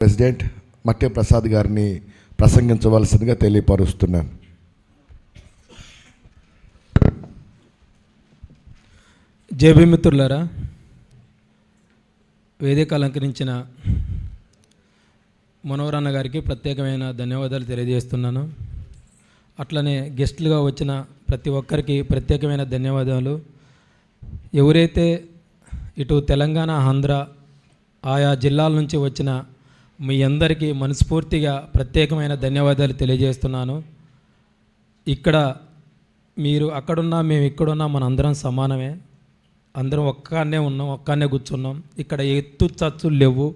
President మట్టే ప్రసాద్ గారిని ప్రసంగించవలసిందిగా తెలియపరుస్తున్నాను. జేబీ మిత్రులారా వేదిక అలంకరించిన మనోహరన్న గారికి ప్రత్యేకమైన ధన్యవాదాలు తెలియజేస్తున్నాను. అట్లనే గెస్టులుగా వచ్చిన ప్రతి ఒక్కరికి ప్రత్యేకమైన ధన్యవాదాలు. ఎవరైతే ఇటు తెలంగాణ ఆంధ్ర ఆయా జిల్లాల నుంచి వచ్చిన మీ అందరికీ మనస్ఫూర్తిగా ప్రత్యేకమైన ధన్యవాదాలు తెలియజేస్తున్నాను. ఇక్కడ మీరు అక్కడున్నా మేము ఇక్కడున్నా మన అందరం సమానమే. అందరం ఒక్కనే ఉన్నాం ఒక్కనే కూర్చున్నాం. ఇక్కడ ఎత్తు చచ్చు లేవు.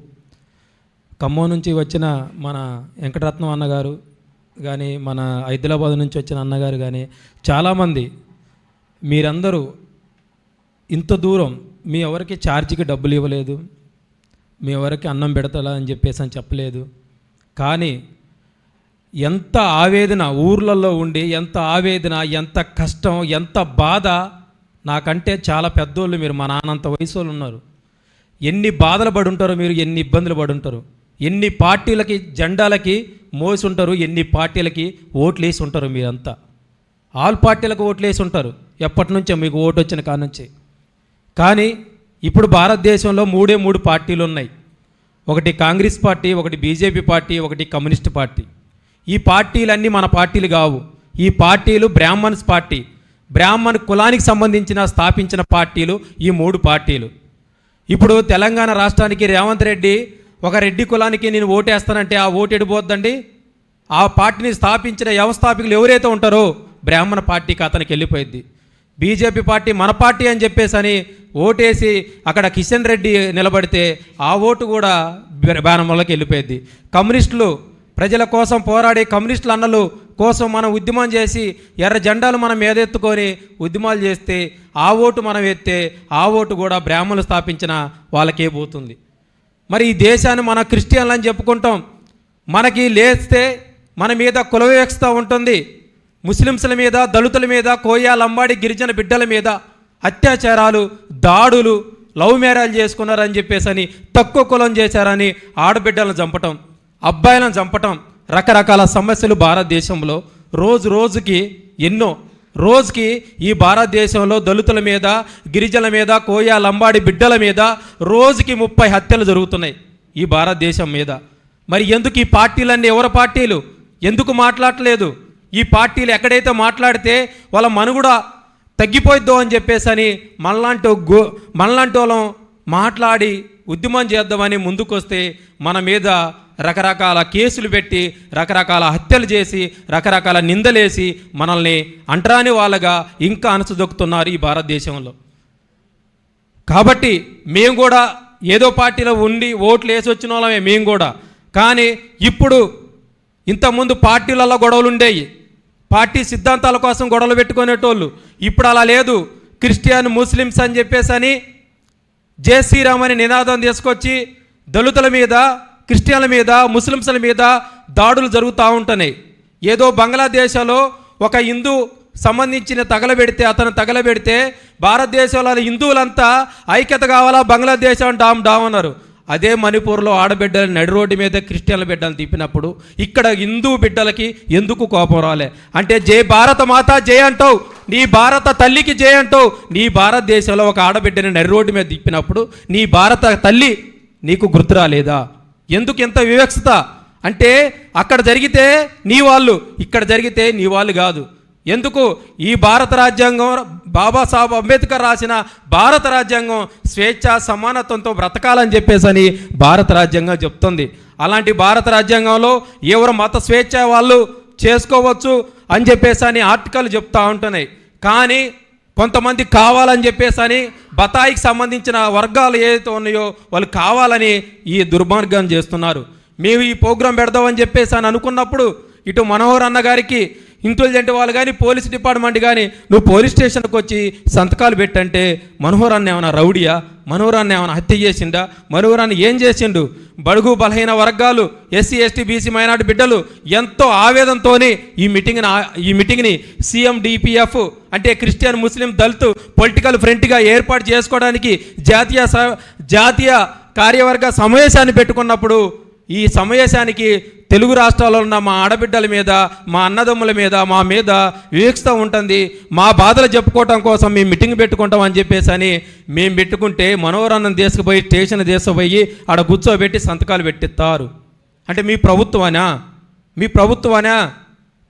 ఖమ్మం నుంచి వచ్చిన మన వెంకటరత్నం అన్నగారు కానీ మన హైదరాబాద్ నుంచి వచ్చిన అన్నగారు కానీ చాలామంది మీరందరూ ఇంత దూరం మీ ఎవరికి ఛార్జీకి డబ్బులు ఇవ్వలేదు. మీ వరకు అన్నం పెడతలా అని చెప్పేసి అని చెప్పలేదు. కానీ ఎంత ఆవేదన ఊర్లలో ఉండి ఎంత ఆవేదన ఎంత కష్టం ఎంత బాధ నాకంటే చాలా పెద్దోళ్ళు మీరు మా నాన్నంత వయసు వాళ్ళు ఉన్నారు. ఎన్ని బాధలు పడి ఉంటారో మీరు ఎన్ని ఇబ్బందులు పడి ఉంటారు ఎన్ని పార్టీలకి జెండాలకి మోసి ఉంటారు ఎన్ని పార్టీలకి ఓట్లు వేసి ఉంటారు మీరంతా. ఆల్ పార్టీలకు ఓట్లు వేసి ఉంటారు ఎప్పటి నుంచో మీకు ఓటు వచ్చిన కాడ నుంచి కానీ ఇప్పుడు భారతదేశంలో మూడే మూడు పార్టీలు ఉన్నాయి ఒకటి కాంగ్రెస్ పార్టీ ఒకటి బీజేపీ పార్టీ ఒకటి కమ్యూనిస్ట్ పార్టీ. ఈ పార్టీలన్నీ మన పార్టీలు కావు. ఈ పార్టీలు బ్రాహ్మణ్స్ పార్టీ. బ్రాహ్మణ్ కులానికి సంబంధించిన స్థాపించిన పార్టీలు ఈ మూడు పార్టీలు. ఇప్పుడు తెలంగాణ రాష్ట్రానికి రేవంత్ రెడ్డి ఒక రెడ్డి కులానికి నేను ఓటేస్తానంటే ఆ ఓటు ఎడిపోద్దండి ఆ పార్టీని స్థాపించిన వ్యవస్థాపకులు ఎవరైతే ఉంటారో బ్రాహ్మణ పార్టీకి అతనికి వెళ్ళిపోయింది బీజేపీ పార్టీ మన పార్టీ అని చెప్పేసి అని ఓటేసి అక్కడ కిషన్ రెడ్డి నిలబడితే ఆ ఓటు కూడా బ్యానర్లకి వెళ్ళిపోయింది. కమ్యూనిస్టులు ప్రజల కోసం పోరాడే కమ్యూనిస్టుల అన్నలు కోసం మనం ఉద్యమం చేసి ఎర్ర జెండాలు మనం ఏదెత్తుకొని ఉద్యమాలు చేస్తే ఆ ఓటు మనం ఎత్తే ఆ ఓటు కూడా బ్రాహ్మణులు స్థాపించిన వాళ్ళకే పోతుంది. మరి ఈ దేశాన్ని మన క్రిస్టియన్లు అని చెప్పుకుంటాం. మనకి లేస్తే మన మీద కుల వివక్షత ఉంటుంది. ముస్లింస్ల మీద దళితుల మీద కోయా లంబాడి గిరిజన బిడ్డల మీద అత్యాచారాలు దాడులు లవ్ మ్యారేజ్ చేసుకున్నారని చెప్పేసి అని తక్కువ కులం చేశారని ఆడబిడ్డలను చంపటం అబ్బాయిలను చంపటం రకరకాల సమస్యలు భారతదేశంలో రోజు రోజుకి ఎన్నో. రోజుకి ఈ భారతదేశంలో దళితుల మీద గిరిజల మీద కోయా లంబాడి బిడ్డల మీద రోజుకి ముప్పై హత్యలు జరుగుతున్నాయి ఈ భారతదేశం మీద. మరి ఎందుకు ఈ పార్టీలన్నీ ఎవరి పార్టీలు? ఎందుకు మాట్లాడట్లేదు? ఈ పార్టీలు ఎక్కడైతే మాట్లాడితే వాళ్ళ మనుగడ తగ్గిపోయిద్దో అని చెప్పేసి అని మనలాంటి గో మనలాంటి వాళ్ళం మాట్లాడి ఉద్యమం చేద్దామని ముందుకొస్తే మన మీద రకరకాల కేసులు పెట్టి రకరకాల హత్యలు చేసి రకరకాల నిందలేసి మనల్ని అంటరాని వాళ్ళగా ఇంకా అనసదొక్కుతున్నారు ఈ భారతదేశంలో. కాబట్టి మేము కూడా ఏదో పార్టీలో ఉండి ఓట్లు వేసి వచ్చిన వాళ్ళమే మేము కూడా. కానీ ఇప్పుడు ఇంతకుముందు పార్టీలలో గొడవలు ఉండేవి పార్టీ సిద్ధాంతాల కోసం గొడవలు పెట్టుకునేటోళ్ళు. ఇప్పుడు అలా లేదు. క్రిస్టియన్ ముస్లిమ్స్ అని చెప్పేసి అని జై శ్రీరామ్ అని నినాదం తీసుకొచ్చి దళితుల మీద క్రిస్టియన్ల మీద ముస్లిమ్స్ల మీద దాడులు జరుగుతూ ఉంటున్నాయి. ఏదో బంగ్లాదేశ్లో ఒక హిందూ సంబంధించిన తగలబెడితే అతను తగలబెడితే భారతదేశంలో హిందువులంతా ఐక్యత కావాలా? బంగ్లాదేశం డామ్ డామ్ అన్నారు. అదే మణిపూర్లో ఆడబిడ్డలు నడి రోడ్డు మీద క్రిస్టియన్ల బిడ్డలు తిప్పినప్పుడు ఇక్కడ హిందూ బిడ్డలకి ఎందుకు కోపం రాలే? అంటే జై భారత మాత జై అంటావు నీ భారత తల్లికి జై అంటావు నీ భారతదేశంలో ఒక ఆడబిడ్డని నడి రోడ్డు మీద తిప్పినప్పుడు నీ భారత తల్లి నీకు గుర్తు రాలేదా? ఎందుకు ఎంత వివక్షత? అంటే అక్కడ జరిగితే నీ వాళ్ళు ఇక్కడ జరిగితే నీ వాళ్ళు కాదు. ఎందుకు? ఈ భారత రాజ్యాంగం బాబాసాహెబ్ అంబేద్కర్ రాసిన భారత రాజ్యాంగం స్వేచ్ఛ సమానత్వంతో బ్రతకాలని చెప్పేసి అని భారత రాజ్యాంగం చెప్తుంది. అలాంటి భారత రాజ్యాంగంలో ఎవరు మత స్వేచ్ఛ వాళ్ళు చేసుకోవచ్చు అని చెప్పేసి అని ఆర్టికల్ చెప్తా ఉంటున్నాయి. కానీ కొంతమంది కావాలని చెప్పేసి అని బతాయికి సంబంధించిన వర్గాలు ఏదైతే ఉన్నాయో వాళ్ళు కావాలని ఈ దుర్మార్గం చేస్తున్నారు. మేము ఈ ప్రోగ్రాం పెడదామని చెప్పేసి అని అనుకున్నప్పుడు ఇటు మనోహర్ అన్న గారికి ఇంటెలిజెంట్ వాళ్ళు కానీ పోలీస్ డిపార్ట్మెంట్ కానీ నువ్వు పోలీస్ స్టేషన్కి వచ్చి సంతకాలు పెట్టంటే మనోహరాన్ని ఏమైనా రౌడియా? మనోహరాన్ని ఏమైనా హత్య చేసిండా? మనోహరాన్ని ఏం చేసిండు? బడుగు బలహీన వర్గాలు ఎస్సీ ఎస్టీ బీసీ మైనార్టీ బిడ్డలు ఎంతో ఆవేదంతోనే ఈ మీటింగ్ని ఈ మీటింగ్ని సీఎం డిపిఎఫ్ అంటే క్రిస్టియన్ ముస్లిం దళిత్ పొలిటికల్ ఫ్రంట్గా ఏర్పాటు చేసుకోవడానికి జాతీయ స- జాతీయ కార్యవర్గ సమావేశాన్ని పెట్టుకున్నప్పుడు ఈ సమావేశానికి తెలుగు రాష్ట్రాల్లో ఉన్న మా ఆడబిడ్డల మీద మా అన్నదమ్ముల మీద మా మీద వివక్షత ఉంటుంది. మా బాధలు చెప్పుకోవటం కోసం మేము మీటింగ్ పెట్టుకుంటాం అని చెప్పేసి అని మేము పెట్టుకుంటే మనోరన్నం తీసుకుపోయి స్టేషన్ తీసుకుపోయి ఆడ కూర్చోబెట్టి సంతకాలు పెట్టిస్తారు. అంటే మీ ప్రభుత్వమనా? మీ ప్రభుత్వమనా?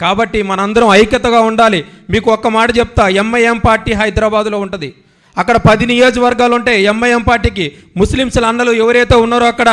కాబట్టి మనందరం ఐక్యతగా ఉండాలి. మీకు ఒక్క మాట చెప్తా ఎంఐఎం పార్టీ హైదరాబాద్లో ఉంటుంది. అక్కడ పది నియోజకవర్గాలు ఉంటాయి ఎంఐఎం పార్టీకి ముస్లింస్ల అన్నలు ఎవరైతే ఉన్నారో అక్కడ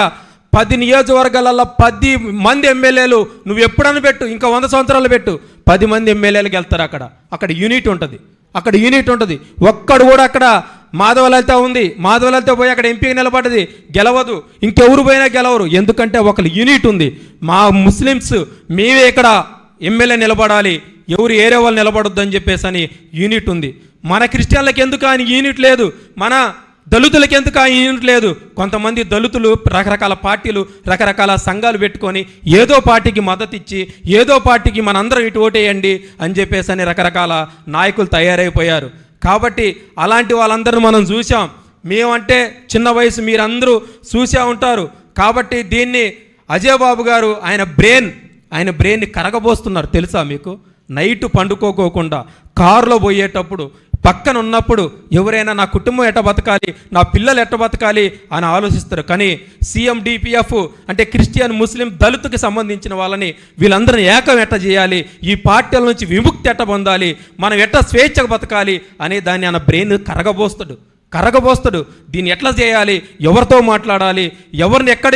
పది నియోజకవర్గాలలో పది మంది ఎమ్మెల్యేలు నువ్వు ఎప్పుడన్నా పెట్టు ఇంకా వంద సంవత్సరాలు పెట్టు. పది మంది ఎమ్మెల్యేలకు వెళ్తారు అక్కడ. అక్కడ యూనిట్ ఉంటుంది. అక్కడ యూనిట్ ఉంటుంది. ఒక్కడు కూడా అక్కడ మాధవలతో ఉంది. మాధవలతో పోయి అక్కడ ఎంపీకి నిలబడ్డది. గెలవదు. ఇంకెవరు పోయినా గెలవరు. ఎందుకంటే ఒకరు యూనిట్ ఉంది. మా ముస్లిమ్స్ మేమే ఇక్కడ ఎమ్మెల్యే నిలబడాలి. ఎవరు ఏరే వాళ్ళు నిలబడొద్దు అని చెప్పేసి అని యూనిట్ ఉంది. మన క్రిస్టియన్లకు ఎందుకు అని యూనిట్ లేదు? మన దళితులకి ఎందుకు ఆ యూనిట్ లేదు? కొంతమంది దళితులు రకరకాల పార్టీలు రకరకాల సంఘాలు పెట్టుకొని ఏదో పార్టీకి మద్దతు ఇచ్చి ఏదో పార్టీకి మనందరం ఇటు ఓటేయండి అని చెప్పేసి అని రకరకాల నాయకులు తయారైపోయారు. కాబట్టి అలాంటి వాళ్ళందరిని మనం చూసాం మేమంటే చిన్న వయసు మీరందరూ చూసే ఉంటారు. కాబట్టి దీన్ని అజయ్ బాబు గారు ఆయన బ్రెయిన్ ఆయన బ్రెయిన్ని కరగబోస్తున్నారు తెలుసా మీకు? నైట్ పండుకోకోకుండా కారులో పోయేటప్పుడు పక్కన ఉన్నప్పుడు ఎవరైనా నా కుటుంబం ఎట్ట బతకాలి నా పిల్లలు ఎట్ట బతకాలి అని ఆలోచిస్తారు. కానీ సీఎం డిపిఎఫ్ అంటే క్రిస్టియన్ ముస్లిం దళితుకి సంబంధించిన వాళ్ళని వీళ్ళందరిని ఏకం ఎట్ట చేయాలి ఈ పార్టీల నుంచి విముక్తి ఎట్ట పొందాలి మనం ఎట్ట స్వేచ్ఛ బతకాలి అనే దాన్ని ఆయన బ్రెయిన్ కరగబోస్తాడు. కరగబోస్తాడు. దీన్ని ఎట్లా చేయాలి? ఎవరితో మాట్లాడాలి? ఎవరిని ఎక్కడ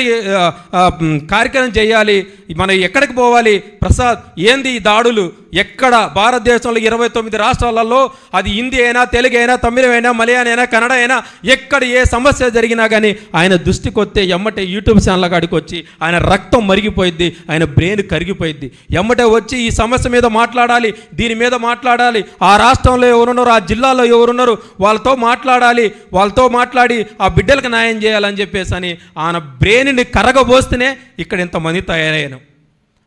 కార్యక్రమం చేయాలి? మనం ఎక్కడికి పోవాలి? ప్రసాద్ ఏంది ఈ దాడులు? ఎక్కడ? భారతదేశంలో ఇరవై తొమ్మిది రాష్ట్రాలలో అది హిందీ అయినా తెలుగు అయినా తమిళం అయినా మలయాళం అయినా కన్నడ అయినా ఎక్కడ ఏ సమస్య జరిగినా కానీ ఆయన దృష్టికి వస్తే ఎమ్మటే యూట్యూబ్ ఛానల్ కాడికి వచ్చి ఆయన రక్తం మరిగిపోయిద్ది ఆయన బ్రెయిన్ కరిగిపోయిద్ది. ఎమ్మటే వచ్చి ఈ సమస్య మీద మాట్లాడాలి దీని మీద మాట్లాడాలి. ఆ రాష్ట్రంలో ఎవరున్నారు ఆ జిల్లాలో ఎవరున్నారు వాళ్ళతో మాట్లాడాలి. వాళ్ళతో మాట్లాడి ఆ బిడ్డలకు న్యాయం చేయాలని చెప్పేసి అని ఆయన బ్రెయిన్ని కరగబోస్తేనే ఇక్కడ ఇంతమంది తయారయ్యాను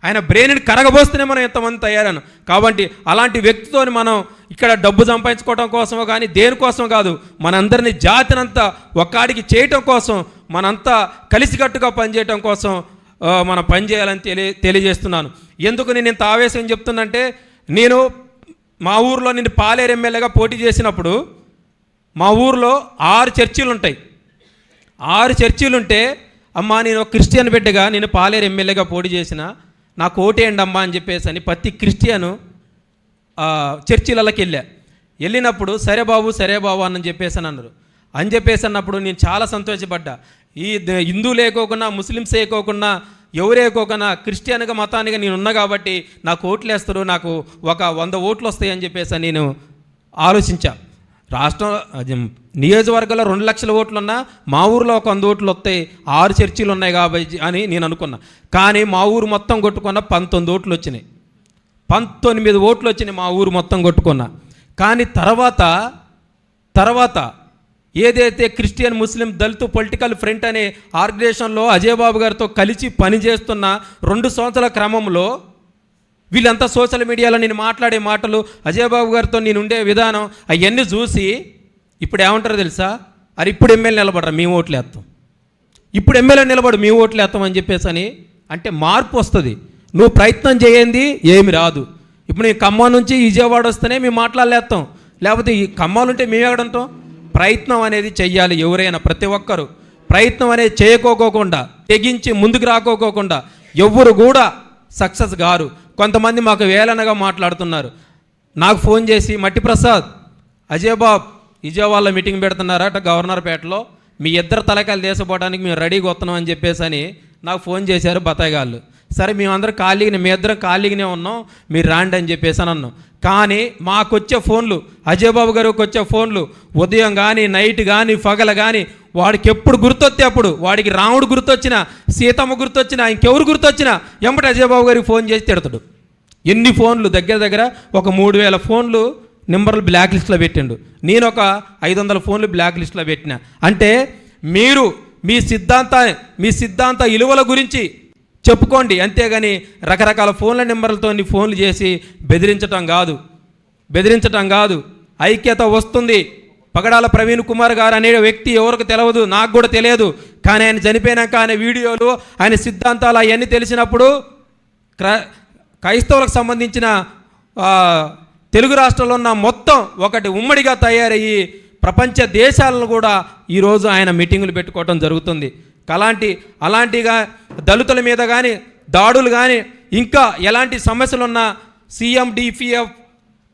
ఆయన బ్రెయిన్ని కరగబోస్తేనే మనం ఎంతమంది తయారాను కాబట్టి అలాంటి వ్యక్తితో మనం ఇక్కడ డబ్బు సంపాదించుకోవడం కోసమో కానీ దేనికోసం కాదు మనందరినీ జాతినంతా ఒక్కాడికి చేయటం కోసం మనంతా కలిసికట్టుగా పనిచేయటం కోసం మనం పనిచేయాలని తెలియ తెలియజేస్తున్నాను. ఎందుకు నేను ఇంత ఆవేశం చెప్తున్నంటే నేను మా ఊర్లో నేను పాలేరు ఎమ్మెల్యేగా పోటీ చేసినప్పుడు మా ఊర్లో ఆరు చర్చిలు ఉంటాయి ఆరు చర్చిలు ఉంటే అమ్మా నేను ఒక క్రిస్టియన్ బిడ్డగా నేను పాలేరు ఎమ్మెల్యేగా పోటీ చేసిన నాకు ఓటేయండి అమ్మా అని చెప్పేసి అని ప్రతి క్రిస్టియను చర్చిలకి వెళ్ళా. వెళ్ళినప్పుడు సరే బాబు సరే బాబు అని చెప్పేసి అని అన్నారు. అని చెప్పేసి అన్నప్పుడు నేను చాలా సంతోషపడ్డా. ఈ ద- హిందూ ముస్లిమ్స్ వేయకోకుండా ఎవరేకోకుండా క్రిస్టియన్గా మతానిగా నేను ఉన్నా కాబట్టి నాకు ఓట్లు వేస్తారు నాకు ఒక వంద ఓట్లు వస్తాయి అని చెప్పేసి అని నేను ఆలోచించాను రాష్ట్రం నియోజకవర్గంలో రెండు లక్షల ఓట్లు ఉన్నా మా ఊర్లో ఒక వంద ఓట్లు వస్తాయి ఆరు చర్చిలు ఉన్నాయి కాబట్టి అని నేను అనుకున్నా. కానీ మా ఊరు మొత్తం కొట్టుకున్న పంతొమ్మిది ఓట్లు వచ్చినాయి. పంతొమ్మిది ఓట్లు వచ్చినాయి మా ఊరు మొత్తం కొట్టుకున్నా. కానీ తర్వాత తర్వాత ఏదైతే Christian Muslim Dalit political front అనే ఆర్గనైజేషన్లో అజయ్ బాబు గారితో కలిసి పనిచేస్తున్న రెండు సంవత్సరాల క్రమంలో వీళ్ళంతా సోషల్ మీడియాలో నేను మాట్లాడే మాటలు అజయ్ బాబు గారితో నేను ఉండే విధానం అవన్నీ చూసి ఇప్పుడు ఏమంటారో తెలుసా? అరే ఇప్పుడు ఎమ్మెల్యే నిలబడరా మేము ఓట్లు వేస్తాం. ఇప్పుడు ఎమ్మెల్యే నిలబడు మేము ఓట్లు వేస్తామని చెప్పేసి అని అంటే మార్పు వస్తుంది. నువ్వు ప్రయత్నం చేయండి ఏమి రాదు. ఇప్పుడు నేను ఖమ్మం నుంచి విజయవాడ వస్తేనే మేము మాట్లాడలేస్తాం. లేకపోతే ఈ ఖమ్మాలు ఉంటే మేము ఎక్కడ ప్రయత్నం అనేది చెయ్యాలి ఎవరైనా ప్రతి ఒక్కరు. ప్రయత్నం అనేది చేయకోకోకుండా తెగించి ముందుకు రాకోకోకుండా ఎవ్వరు కూడా సక్సెస్ గారు కొంతమంది మాకు వేలనగా మాట్లాడుతున్నారు. నాకు ఫోన్ చేసి మట్టి ప్రసాద్ అజయ్ బాబ్ విజయవాడలో మీటింగ్ పెడుతున్నారట గవర్నర్పేటలో మీ ఇద్దరు తలకాయలు తీసుకోవడానికి మేము రెడీగా వస్తున్నాం అని చెప్పేసి అని నాకు ఫోన్ చేశారు బతాయిగాళ్ళు సరే మేమందరం ఖాళీగానే మీ ఇద్దరం ఖాళీగానే ఉన్నాం మీరు రాండి అని చెప్పేసి అని అన్నాం. కానీ మాకు వచ్చే ఫోన్లు అజయ్ బాబు గారికి వచ్చే ఫోన్లు ఉదయం కానీ నైట్ కానీ పగల కానీ వాడికి ఎప్పుడు గుర్తొస్తే అప్పుడు వాడికి రాముడు గుర్తొచ్చినా సీతమ్మ గుర్తొచ్చినా ఇంకెవరు గుర్తొచ్చినా ఎంబటి అజయ్ బాబు గారికి ఫోన్ చేసి తిడతాడు. ఎన్ని ఫోన్లు దగ్గర దగ్గర ఒక మూడు వేల ఫోన్లు నెంబర్లు బ్లాక్ లిస్ట్లో పెట్టిండు. నేను ఒక ఐదు వందల ఫోన్లు బ్లాక్ లిస్ట్లో పెట్టిన. అంటే మీరు మీ సిద్ధాంత మీ సిద్ధాంత విలువల గురించి చెప్పుకోండి. అంతేగాని రకరకాల ఫోన్ల నెంబర్లతో ఫోన్లు చేసి బెదిరించటం కాదు. బెదిరించటం కాదు. ఐక్యత వస్తుంది. పగడాల ప్రవీణ్ కుమార్ గారు అనే వ్యక్తి ఎవరికి తెలియదు నాకు కూడా తెలియదు. కానీ ఆయన చనిపోయినాక ఆయన వీడియోలు ఆయన సిద్ధాంతాలు అవన్నీ తెలిసినప్పుడు క్ర క్రైస్తవులకు సంబంధించిన తెలుగు రాష్ట్రంలో ఉన్న మొత్తం ఒకటి ఉమ్మడిగా తయారయ్యి ప్రపంచ దేశాలను కూడా ఈరోజు ఆయన మీటింగులు పెట్టుకోవడం జరుగుతుంది. అలాంటి అలాంటిగా దళితుల మీద కానీ దాడులు కానీ ఇంకా ఎలాంటి సమస్యలు ఉన్న CM DPF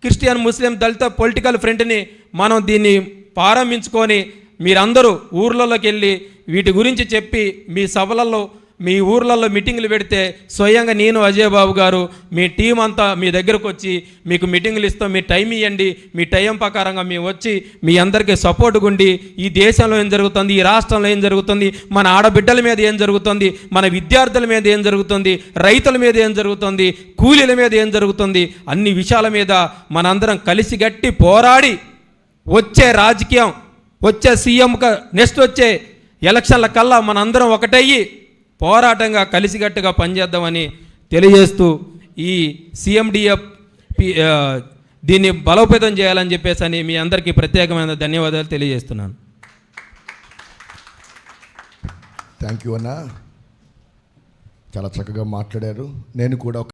Christian Muslim Dalit political ఫ్రంట్ని మనం దీన్ని ప్రారంభించుకొని మీరందరూ ఊర్లలోకి వెళ్ళి వీటి గురించి చెప్పి మీ సభలలో మీ ఊర్లలో మీటింగ్లు పెడితే స్వయంగా నేను అజయ్ బాబు గారు మీ టీం అంతా మీ దగ్గరకు వచ్చి మీకు మీటింగ్లు ఇస్తాం మీ టైం ఇవ్వండి మీ టైం ప్రకారంగా మేము వచ్చి మీ అందరికీ సపోర్ట్ ఉండి ఈ దేశంలో ఏం జరుగుతుంది ఈ రాష్ట్రంలో ఏం జరుగుతుంది మన ఆడబిడ్డల మీద ఏం జరుగుతుంది మన విద్యార్థుల మీద ఏం జరుగుతుంది రైతుల మీద ఏం జరుగుతుంది కూలీల మీద ఏం జరుగుతుంది అన్ని విషయాల మీద మనందరం కలిసి గట్టి పోరాడి వచ్చే రాజకీయం వచ్చే సీఎం నెక్స్ట్ వచ్చే ఎలక్షన్ల కల్లా మనందరం ఒకటయ్యి. పోరాటంగా కలిసికట్టుగా పనిచేద్దామని తెలియజేస్తూ ఈ సిఎండిఎఫ్ దీన్ని బలోపేతం చేయాలని చెప్పేసి అని మీ అందరికీ ప్రత్యేకమైన ధన్యవాదాలు తెలియజేస్తున్నాను. థ్యాంక్ యూ అన్న చాలా చక్కగా మాట్లాడారు. నేను కూడా